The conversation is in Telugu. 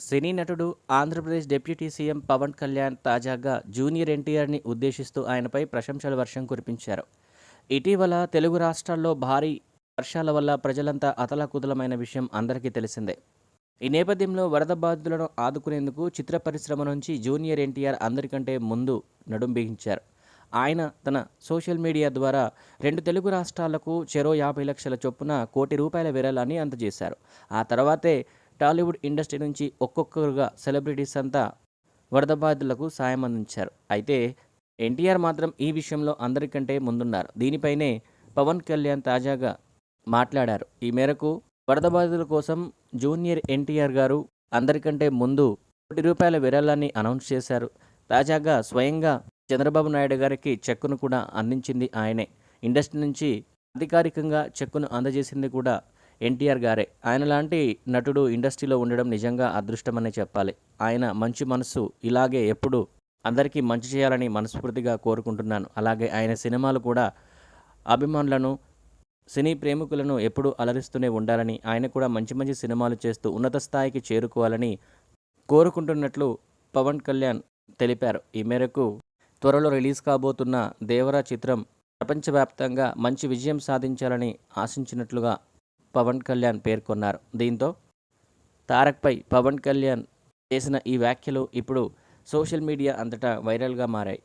సినీ నటుడు ఆంధ్రప్రదేశ్ డిప్యూటీ సీఎం పవన్ కళ్యాణ్ తాజాగా జూనియర్ ఎన్టీఆర్ని ఉద్దేశిస్తూ ఆయనపై ప్రశంసల వర్షం కురిపించారు. ఇటీవల తెలుగు రాష్ట్రాల్లో భారీ వర్షాల వల్ల ప్రజలంతా అతలాకుతలమైన విషయం అందరికీ తెలిసిందే. ఈ నేపథ్యంలో వరద బాధితులను ఆదుకునేందుకు చిత్ర పరిశ్రమ నుంచి జూనియర్ ఎన్టీఆర్ అందరికంటే ముందు నడుం బిగించారు. ఆయన తన సోషల్ మీడియా ద్వారా రెండు తెలుగు రాష్ట్రాలకు చెరో యాభై లక్షల చొప్పున కోటి రూపాయల విరాళాన్ని అందజేశారు. ఆ తర్వాతే టాలీవుడ్ ఇండస్ట్రీ నుంచి ఒక్కొక్కరుగా సెలబ్రిటీస్ అంతా వరద బాధితులకు సాయం అందించారు. అయితే ఎన్టీఆర్ మాత్రం ఈ విషయంలో అందరికంటే ముందున్నారు. దీనిపైనే పవన్ కళ్యాణ్ తాజాగా మాట్లాడారు. ఈ మేరకు వరద బాధితుల కోసం జూనియర్ ఎన్టీఆర్ గారు అందరికంటే ముందు కోటి రూపాయల విరాళాన్ని అనౌన్స్ చేశారు. తాజాగా స్వయంగా చంద్రబాబు నాయుడు గారికి చెక్కును కూడా అందించింది ఆయనే. ఇండస్ట్రీ నుంచి అధికారికంగా చెక్కును అందజేసింది కూడా ఎన్టీఆర్ గారే. ఆయన లాంటి నటుడు ఇండస్ట్రీలో ఉండడం నిజంగా అదృష్టమనే చెప్పాలి. ఆయన మంచి మనసు ఇలాగే ఎప్పుడు అందరికీ మంచి చేయాలని మనస్ఫూర్తిగా కోరుకుంటున్నాను. అలాగే ఆయన సినిమాలు కూడా అభిమానులను సినీ ప్రేమికులను ఎప్పుడూ అలరిస్తూనే ఉండాలని ఆయన కూడా మంచి మంచి సినిమాలు చేస్తూ ఉన్నత స్థాయికి చేరుకోవాలని కోరుకుంటున్నట్లు పవన్ కళ్యాణ్ తెలిపారు. ఈ మేరకు త్వరలో రిలీజ్ కాబోతున్న దేవరా చిత్రం ప్రపంచవ్యాప్తంగా మంచి విజయం సాధించాలని ఆశించినట్లుగా పవన్ కళ్యాణ్ పేర్కొన్నారు. దీంతో తారక్పై పవన్ కళ్యాణ్ చేసిన ఈ వ్యాఖ్యలు ఇప్పుడు సోషల్ మీడియా అంతటా వైరల్గా మారాయి.